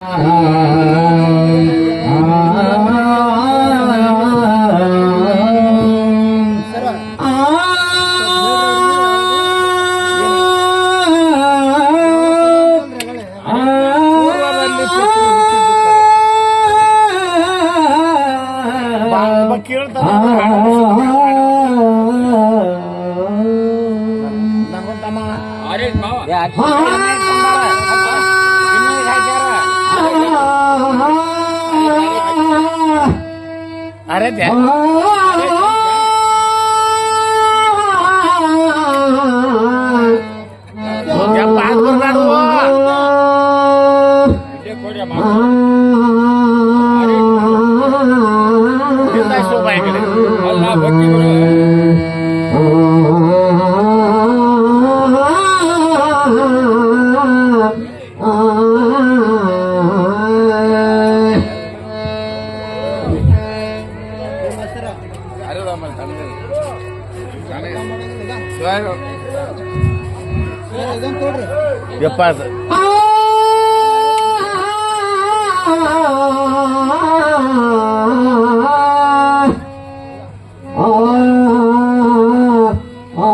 Ah.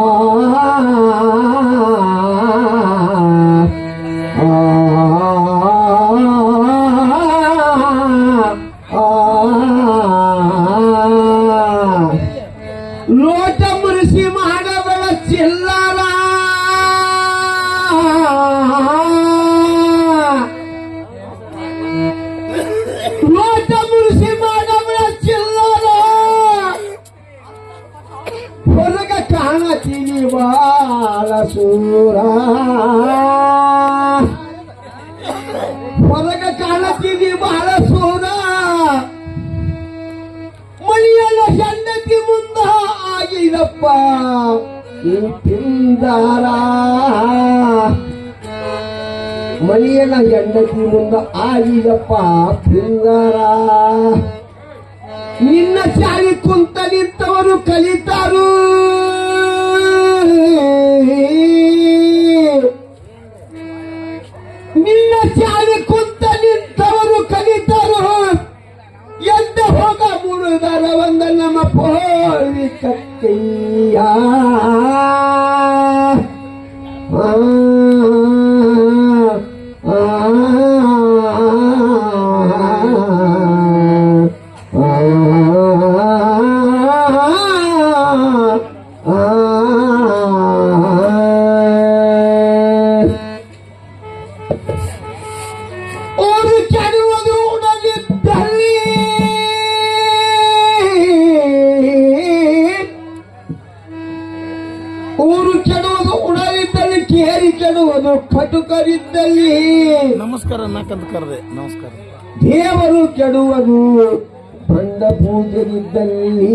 oh, ಪಿಂದಾರ ಮಣಿಯಲ್ಲ ಹೆಂಡತಿ ಮುಂದ ಆಗಿದಪ್ಪ ಪಿಂದಾರ ನಿನ್ನ ಚಾರಿ ಕುಂತ ನಿಂತವರು ಕಲಿತಾರು. ನಿನ್ನ ಚಾರಿ ಕುಂತ ನಿಂತವರು ಕಲಿತಾರು. ಎದ್ದ ಹೋಗ ಮುಳುದರ ಒಂದ ನಮ್ಮ ಪೋರಿ Kaya ಕೆಡುವುದು ಬಂಡ ಪೂಜೆಗಿದ್ದಲ್ಲಿ.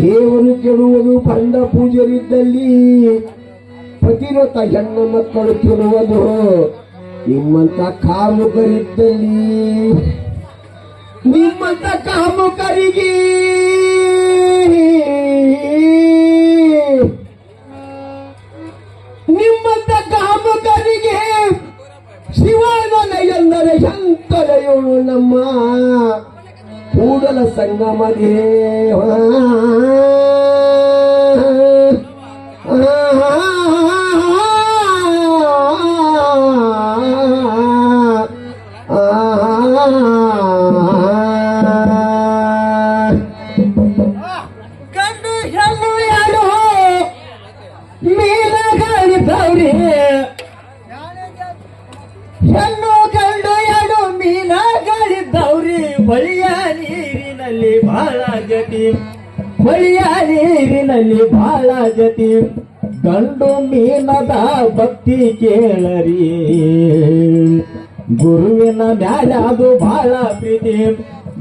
ದೇವರು ಕೆಡುವುದು ಬಂಡ ಪೂಜೆಗಿದ್ದಲ್ಲಿ ಪತಿರತ ಹೆಣ್ಣು ಮಕ್ಕಳು ಕೆಡುವುದು ನಿಮ್ಮಂತ ಕಾಮುಕರಿದ್ದಲ್ಲಿ, ನಿಮ್ಮಂತ ಕಾಮುಕರಿಗೆ ಶಿವನ ಎಂದರೆ ನಮ್ಮ ಕೂಡಲ ಸಂಗಮ ದೇವ ಬಹಳ ಜತಿ ಹೊಳಿಯ ನೀರಿನಲ್ಲಿ ಜತಿ ಗಂಡು ಮೀನದ ಭಕ್ತಿ ಕೇಳರಿ. ಗುರುವಿನ ಮ್ಯಾಲೆ ಅದು ಬಾಳ ಪ್ರೀತಿ.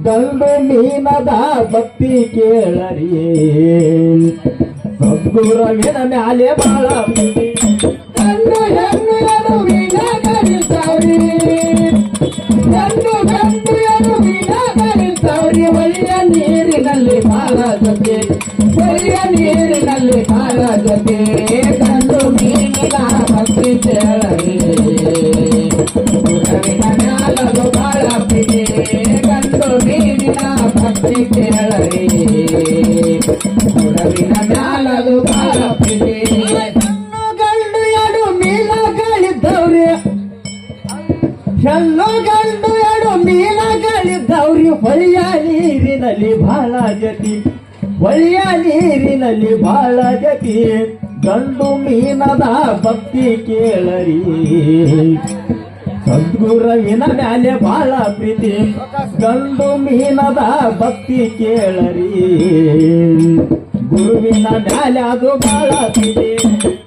ಗಂಡು ಮೀನದ ಭಕ್ತಿ ಕೇಳರಿ. ಸದ್ಗುರುವಿನ ಮ್ಯಾಲೆ ಬಾಳ ಪ್ರೀತಿ. ಗಂಡು ಗಂಡು ಗಂಡು ನೀರಿನಲ್ಲಿ ಕಾಲ ಜೊತೆ ಕೊರಿಯ ನೀರಿನಲ್ಲಿ ಕಾಲ ಜೊತೆ ಕಂಡು ಮೀನಿನ ಭಕ್ತಿ ತೆರಳಿ ಕಾಲ ಬಿಡಿ ಕಂಡು ಮೀನಿನ ಭಕ್ತಿ ತೆರಳಿ ಹೊಳೆಯ ನೀರಿನಲ್ಲಿ ಬಹಳ ಜತಿ ಗಂಡು ಮೀನದ ಭಕ್ತಿ ಕೇಳರಿ. ಸದ್ಗುರುವಿನ ಮ್ಯಾಲೆ ಬಾಳ ಪ್ರೀತಿ, ಗಂಡು ಮೀನದ ಭಕ್ತಿ ಕೇಳರಿ. ಗುರುವಿನ ಮ್ಯಾಲೆ ಅದು ಬಹಳ ಪ್ರೀತಿ.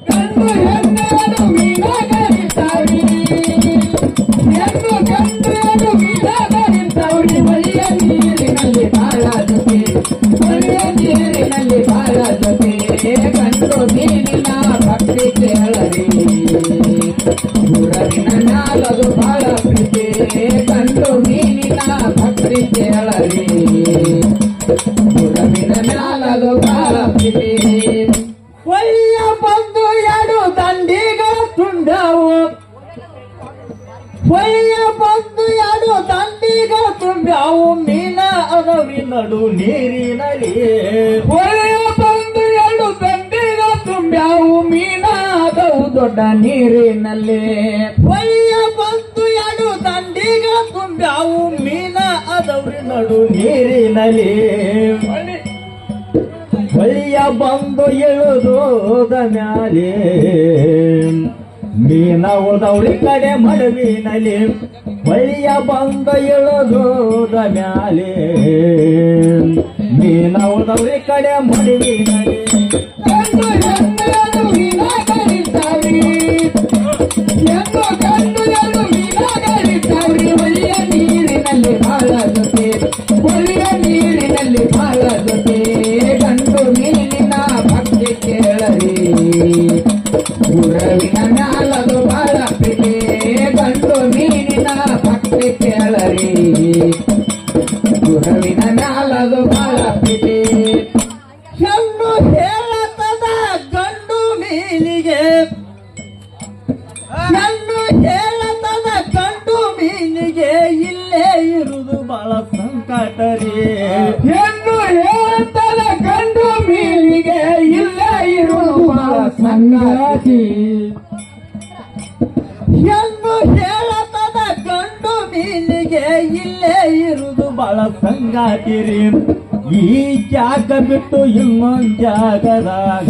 ಹೊಳೆಯ ನೀರಿನಲ್ಲಿ ಬಾಳ ಜೊತೆ ಗಂಡು ಮೀನಿನ ಭಕ್ತಿ ಕೇಳರಿ ಗುರವಿನ ನಾಲದು ಬಾಳ ಪ್ರೀತಿ ಗಂಡು ಮೀನಿನ ಭಕ್ತಿ ಕೇಳರಿ ಗುರವಿನ ನಾಲದು ಬಾಳ ಪ್ರೀತಿ ಒಳ್ಳೆಯ ಬಂದು ಎರಡು ದಂಡಿಗಳ ತುಂಡವು ಒಳ್ಳೆಯ ಬಂದು ಎರಡು ದಂಡಿಗಳ ತುಂಬ್ಯಾವು ಮೀನ ಅದವಿ ನಡು ನೀರಿನಲ್ಲಿ ಹೊಳೆಯ ಬಂದು ಎರಡು ದಂಡಿಗ ತುಂಬ್ಯಾವು ಮೀನಾದವು ದೊಡ್ಡ ನೀರಿನಲ್ಲಿ. ಹೊಳೆಯ ಬಂದು ಎರಡು ದಂಡಿಗ ತುಂಬ್ಯಾವು ಮೀನ ಅದವ್ರಿ ನಡು ನೀರಿನಲ್ಲಿ. ಒಳ್ಳೆಯ ಬಂದು ಎಳುದೋದ ಮ್ಯಾಲೆ ಮೀನ ಉದೌಳಿ ಕಡೆ ಮಡವಿನಲ್ಲಿ ಬಳಿಯ ಬಂದ ಇಳದೋದ ಮ್ಯಾಲೆ. ಮೀನ ಉದೌಳಿ ಕಡೆ ಮಡವಿನಲ್ಲಿ ಸಂಗಾತಿ ರೀ ಈ ಜಾಗ ಬಿಟ್ಟು ಇನ್ನೊಂದ್ ಜಾಗದಾಗ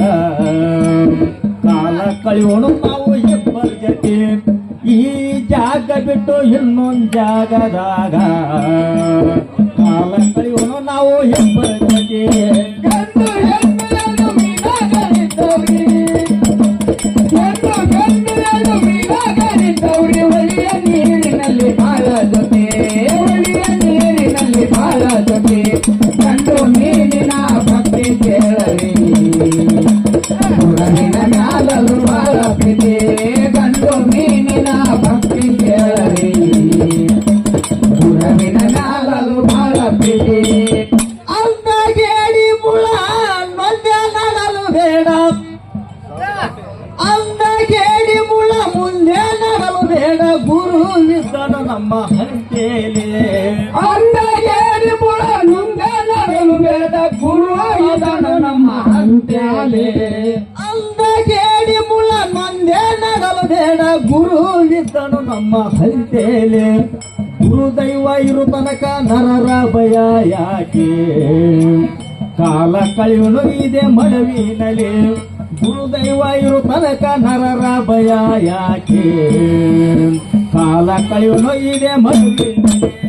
ಕಾಲ ಕಳೆಯೋಣ ನಾವು ಇಬ್ಬರ ಜೊತೆ ಈ ಜಾಗ ಬಿಟ್ಟು ಇನ್ನೊಂದ್ ಜಾಗದಾಗ ಕಾಲ ಕಳೆಯೋಣ ನಾವು ಇಬ್ಬರ ಜೊತೆ ಬಾಳ ಜೊತೆ ಗಂಡು ಮೀನಿನ ಭಕ್ತಿ ಕೇಳರಿ ಗುರು ದೈವ ಇರು ತನಕ ನರರ ಭಯ ಯಾಕೆ? ಕಾಲ ಕಳೆಯುನು ಇದೆ ಮಡವಿನಲ್ಲಿ. ಗುರುದೈವ ಇರು ತನಕ ನರರ ಭಯ ಯಾಕೆ? ಕಾಲ ಕಳೆಯುನು ಇದೆ ಮಡವಿನಲ್ಲಿ.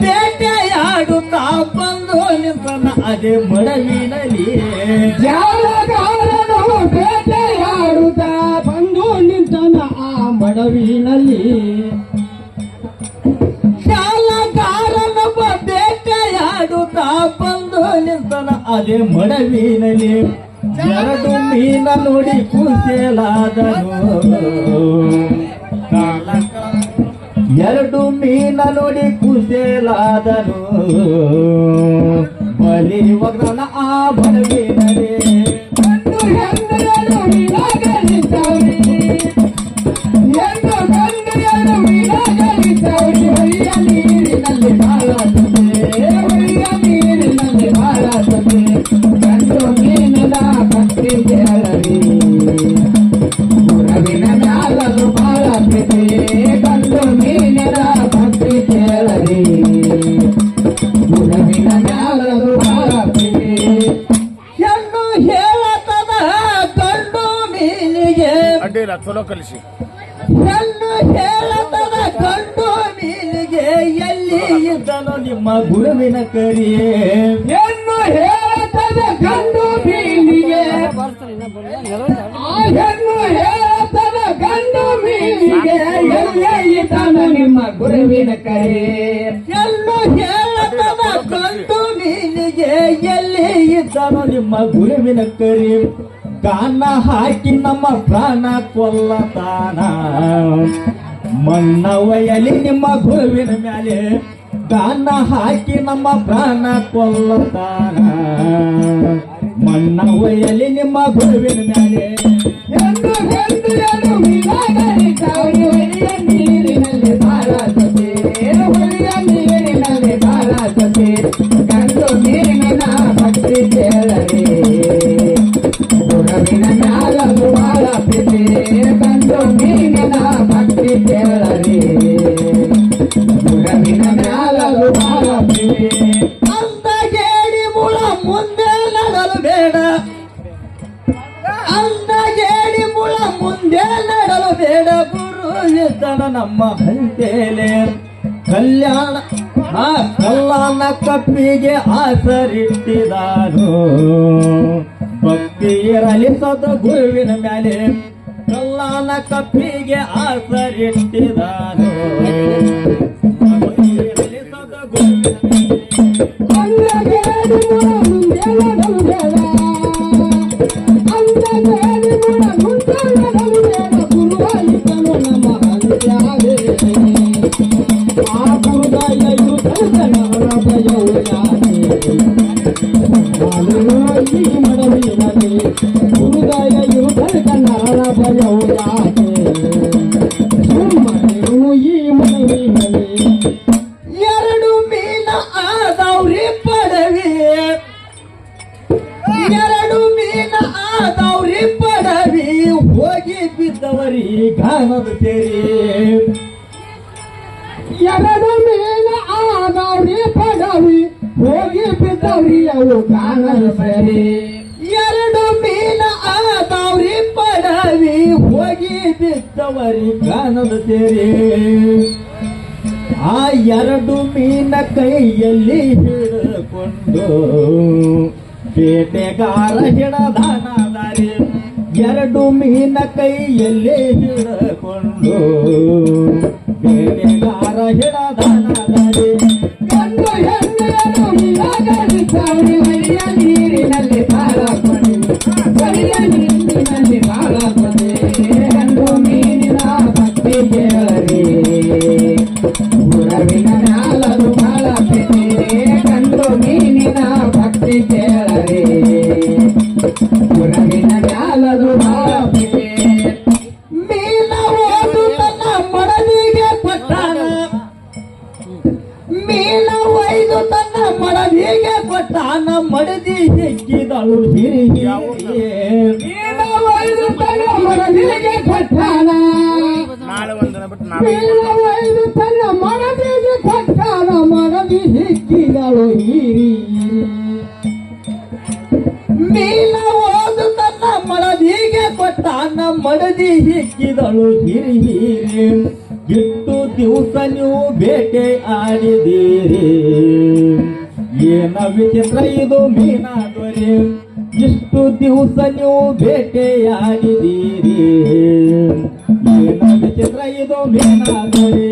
ಬೇಟೆಯಾಡುತ್ತ ಬಂದು ನಿಂತನ ಅದೇ ಮಡವಿನಲ್ಲಿ ಜಾಲಗಾರನ ಆದೆ ಮಡವಿನಲ್ಲಿ ಎರಡು ಮೀನ ನೋಡಿ ಕುಸೇಲಾದನು ಎರಡು ಮೀನ ನೋಡಿ ಕುಸೇಲಾದನು ಬಲಿ ಒಗ್ಗನ ಆ ಬಡವಿನಲ್ಲಿ ಕಲಿಸಿ. ಹೆಣ್ಣು ಕೇಳತದ ಕಂಡು ಮೀನಿಗೆ ಎಲ್ಲಿ ಇದ್ದನು ನಿಮ್ಮ ಗುರುವಿನ ಕರಿಯೇ. ಹೆಣ್ಣು ಹೇಳತದ ಗಂಡು ಬೀಳಿಗೆ ಆ ಹೆಣ್ಣು ಹೇಳತದ ಗಂಡು ಬೀಳಿಗೆ ಎಲ್ಲೇ ಇದ್ದನು ನಿಮ್ಮ ಗುರುವಿನ ಕರಿಯೇ. ಎಲ್ಲು ಹೇಳತದ ಗಂಡು ಮೀನಿಗೆ ಎಲ್ಲಿ ಇದ್ದನು ನಿಮ್ಮ ಗುರುವಿನ ಕರಿ ಕಾನ ಹಾಕಿ ನಮ್ಮ ಪ್ರಾಣ ಕೊಲ್ಲತಾನ ಮಣ್ಣವಯಲಿ ನಿಮ್ಮ ಗುರುವಿನ ಮ್ಯಾಲೆ ಕಾನ ಹಾಕಿ ನಮ್ಮ ಪ್ರಾಣ ಕೊಲ್ಲತಾನ ಮಣ್ಣವಯಲಿ ನಿಮ್ಮ ಗುರುವಿನ ಮ್ಯಾಲೆ. ಇರಲಿ ಸದ ಗುರುವಿನ ಮೇಲೆ ಕಲ್ಲಾನ ಕಪ್ಪಿಗೆ ಆಸರಿಟ್ಟಿದಾನು ಇರಲಿ ಸದ ಗುರುವಿನ ಮೇಲೆ ಎರಡು ಮೀನ ಆದವ್ರಿ ಎರಡು ಮೀನ ಆದವ್ರಿ ಪಡವಿ. ಹೋಗಿ ಬಿದ್ದವರಿ ಗಾನದ ಸೇರಿ ಎರಡು ಮೀನ ಆದವ್ರಿ ಪಡವಿ. ಹೋಗಿ ಬಿದ್ದವ್ರಿ ಅವು ಕಾಣದ ಸರಿ ಹೋಗಿ ಬಿದ್ದವರಿ ಗಾನದ ಸೇರಿ. ಆ ಎರಡು ಮೀನ ಕೈಯಲ್ಲಿ ಹಿಡಿದುಕೊಂಡು ಬೇಟೆಗಾರ ಹಿಡದಾನದಾರಿ ಎರಡು ಮೀನ ಕೈಯಲ್ಲಿ ಹಿಡಿದುಕೊಂಡು ಬೇಟೆಗಾರ ಹಿಡದಾನದಾರಿ ಬಿಟ್ಟು ಒಯ್ದು ತನ್ನ ಮನದಿಗೆ ಕೊಟ್ಟಾನ ಮನದಿ ಹಿಕ್ಕಿದಳು ಹಿರಿ. ಮೀನ ಓದು ತನ್ನ ಮಡದಿಗೆ ಕೊಟ್ಟಾನ ಮಡದಿ ಹಿಕ್ಕಿದಳು ಹಿರಿ ಹಿರಿ. ಎಷ್ಟು ದಿವಸ ನೀವು ಬೇಟೆ ಆಡಿದೀರಿ ಏನ ವಿಚಿತ್ರ ಇದು ಮೀನಾ ದೊರೆ ಇಷ್ಟು ದಿವಸ ನೀವು ಬೇಟೆಯಾಡಿದ್ದೀರಿ ಏನ ವಿಚಿತ್ರ ಇದು ಮೀನಾದೊರೆ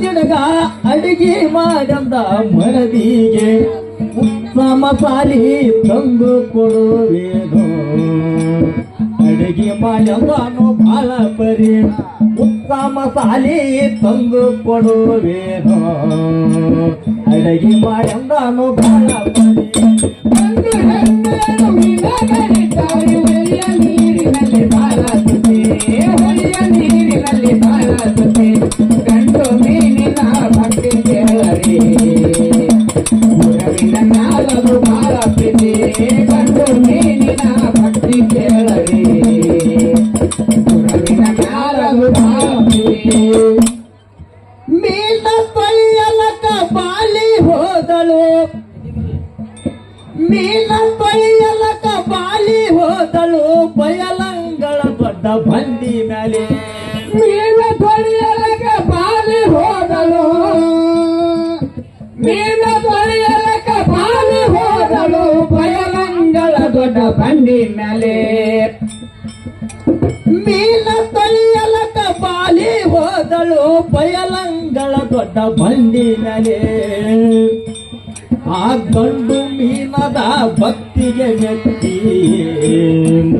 ದಿನಗ ಅಡಿಗೆ ಮಾಡಂದ ಮನದಿಗೆ ಉತ್ತಮ ಪಾಲಿ ತಂದು ಕೊಡುವೇನು. ಅಡಿಗೆ ಮಾಡಂದನು ಬಾಳ ಪರಿ ಉತ್ತಮ ಸಾಲಿ ತಂದು ಕೊಡುವೇನು. ಅಡಿಗೆ ಮಾಡಂದನು ಬಾಳ ಪರಿ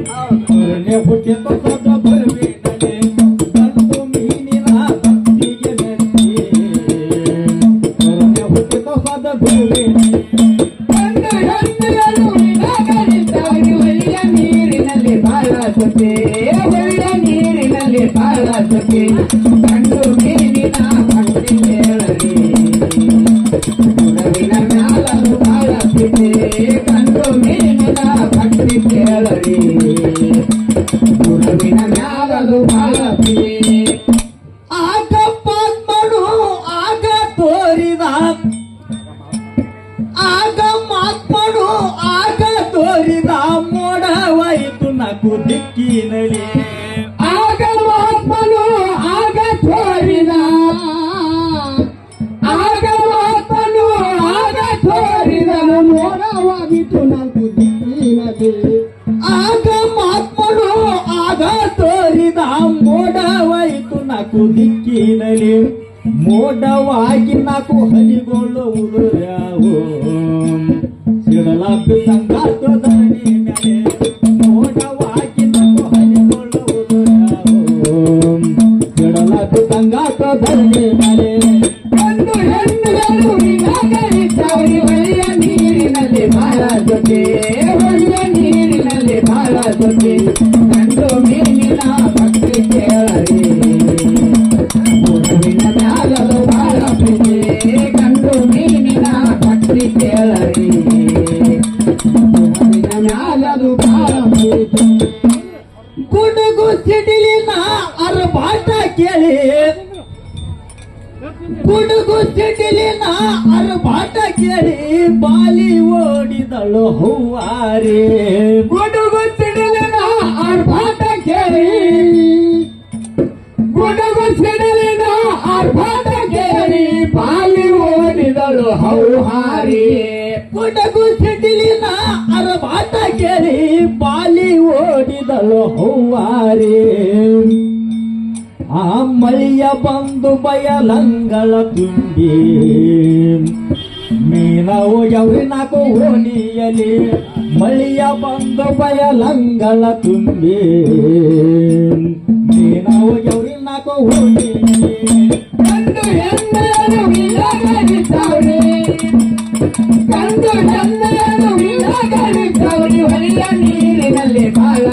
Orelha, eu vou te tocar. ಅಪ್ಪನು ಆಟ ತೋರಿದ ಮೋಡವಾಯಿತು ನಗು ದಿಕ್ಕಿನಲ್ಲಿ. ಆಗ ಮಹಾತ್ಮನು ಆಗ ತೋರಿದ, ಆಗ ಮಹಾತ್ಮನು ಆಗ ತೋರಿದ ಮೋಡವಾಗಿತ್ತು ನಗು ದಿಕ್ಕಿನಲ್ಲಿ. ಆಗ ಮಹಾತ್ಮನು ಆಗ ತೋರಿದ ಮೋಡವಾಯಿತು ನಗು ದಿಕ್ಕಿನಲ್ಲಿ. ಮೋಡವಾಗಿ ನಾಕು ಹಲಿಗೊಳ್ಳುವುದು la the da ಸಿಡಲಿನ ಅರ್ಭಟ ಕೇರಿ ಪಾಲಿ ಪಾಲಿದಳು ಹೌಹಾರಿ ಪುಟಗು ಸಿಡಿಲಿನ ಅರ್ಭಟ ಕೇರಿ ಪಾಲಿ ಓಡಿದಳು ಹೌಹಾರಿ ಆ ಮಳಿಯ ಬಂದು ಬಯಲಂಗಳ ತುಂಬಿ. ಮೀನವು ಯೌರಿನಗೂ ಓಣಿಯಲಿ. ಮಳಿಯ ಬಂದು ಬಯಲಂಗಳ ತುಂಬಿ. ಮೀನವು ಯೌರಿ ಕಂಡು ಚಂದನು ನೀರಿನಲ್ಲಿ ಬಾಳ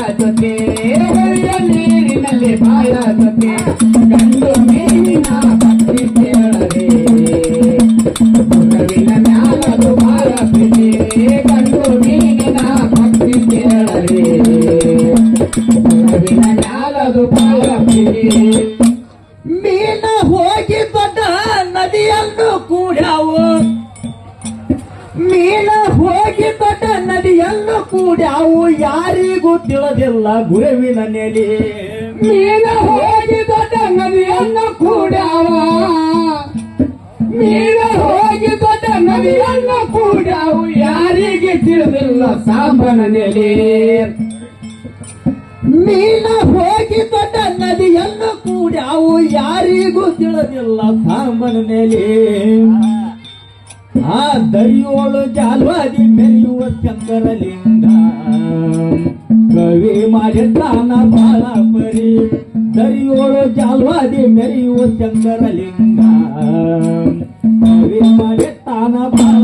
ಸಾಂಬನ ನೆಲೆ ಮೀನ ಹೋಗಿ ದೊಡ್ಡ ನದಿಯನ್ನು ಅವು ಯಾರಿಗೂ ತಿಳಿದಿಲ್ಲ ಸಾಂಬನ ನೆಲೆ ಆ ದರಿಯೋಳು ಜಾಲ್ವಾದಿ ಮೆರೆಯುವ ಚಂದ್ರಲಿಂಗ. ಕವಿ ಮಾಡಿದ್ದಾನ ಬಾಳ ಪರಿ. ದರಿಯೋಳು ಜಾಲ್ವಾದಿ ಮೆರೆಯುವ ಚಂದ್ರಲಿಂಗ. ಕವಿ ಮಾಡಿದ್ದಾನ ಬಾಳ